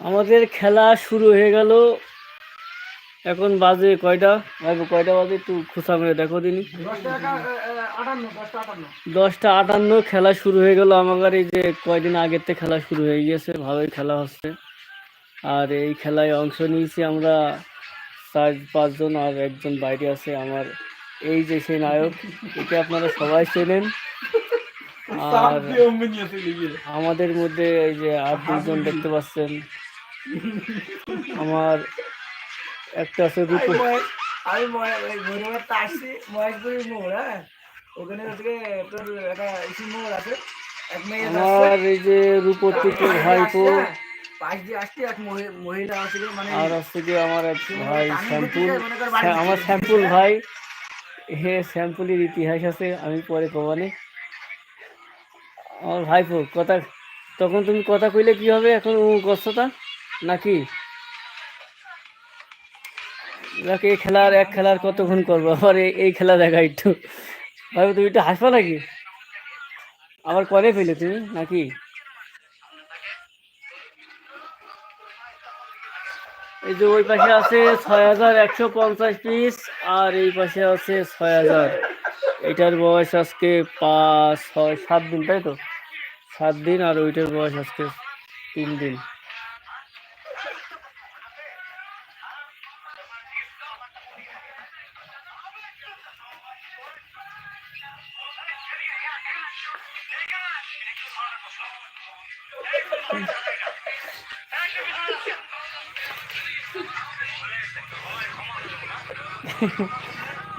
আমাদের খেলা শুরু হয়ে গেল। এখন বাজে কয়টা? কয়টা বাজে? একটু খোসা মেরে দেখো দিনই দশটা আটান্ন, খেলা শুরু হয়ে গেল। আমার এই যে কয়দিন আগের থেকে খেলা শুরু হয়ে গিয়েছে, ভালোই খেলা হচ্ছে। আর এই খেলায় অংশ নিয়েছি আমরা চার, পাঁচজন আর একজন বাইরে আছে, আমার এই যে সেই নায়ক, একে আপনারা সবাই চেনেন। আর আমাদের মধ্যে এই যে আর দুজন দেখতে পাচ্ছেন। আমার একটা আছে রূপ আমি ভৈরবের আসছি মহেশপুরের মোড় হ্যাঁ? ওখানে হচ্ছে তোর একটা ইসি মোড় আছে। আমার এই যে রূপতিকে ভাইপো আছে মানে আর হচ্ছে কি আমার এক ভাই শ্যাম্পুল। হ্যাঁ, আমার শ্যাম্পুল ভাই। হে শ্যাম্পুলের ইতিহাস আছে আমি পরে কবানে আমার ভাইপো, কথা, তখন তুমি কথা কইলে কি হবে? এখন ও কষ্টটা নাকি? দেখ, এই খেলার এক খেলার কতক্ষণ করব? আবার এই খেলা দেখা একটু। ভাইপো, তুমি একটু হাসবা নাকি? আবার করে ফেলে তুমি, নাকি? এই যে ওই পাশে আছে ছয় হাজার একশো পঞ্চাশ পিস, আর এই পাশে আছে ছয় হাজার। এটার বয়স আজকে পাঁচ, ছয়, সাত দিন, তাই তো? সাত দিন আর ওইটার বয়স আজকে তিন দিন।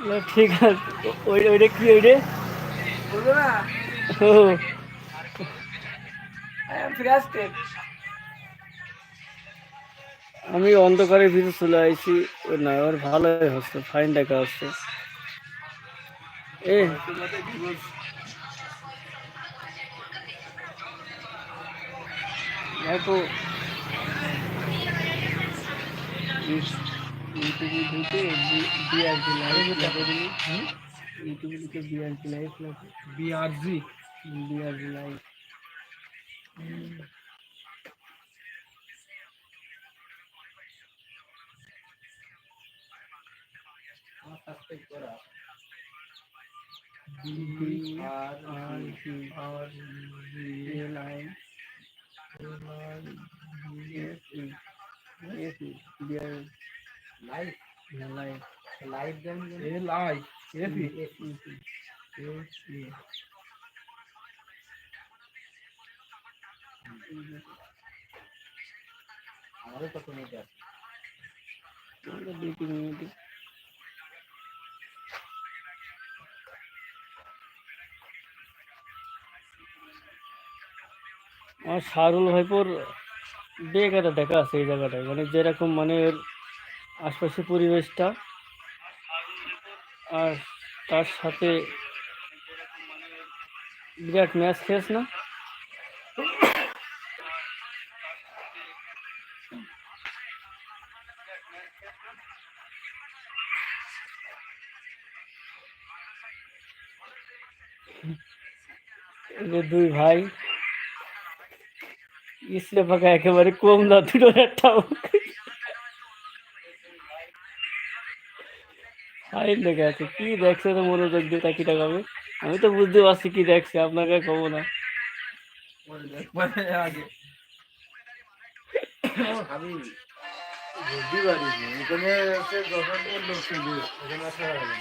না, ঠিক আছে। ওই ওইটা কি ওইটা? বুঝলো না? ও। আমি অন্ধকারের ভিতরে চলে আসছি ও না ওর ভালোই হচ্ছে ফাইন দেখা হচ্ছে এ ভাইপো ইউটিউবে ঢুকে বিআরজি লাইভ তুমি ইউটিউবে ঢুকে BRG live BRG BRG live live live live then L I F E কত মিনিট আমার শাহরুল ভাইপোর বেগ একটা দেখা আছে এই জায়গাটায়। মানে যেরকম মানে ওর আশপাশের পরিবেশটা আর তার সাথে বিরাট ম্যাচ খেয়েছ না? যে দুই ভাই ইসলে ফাঁকা একেবারে কম না দুটো একটা ফাইল দেখে আছে কি দেখছে তো মনোযোগ দিয়ে তাকি টাকাবে আমি তো বুঝতে পারছি কি দেখছে আপনাকে কব না আগে আমি বুঝতে পারিনি। এখানে হচ্ছে যখন লোক ছিল। এখানে আসা হবে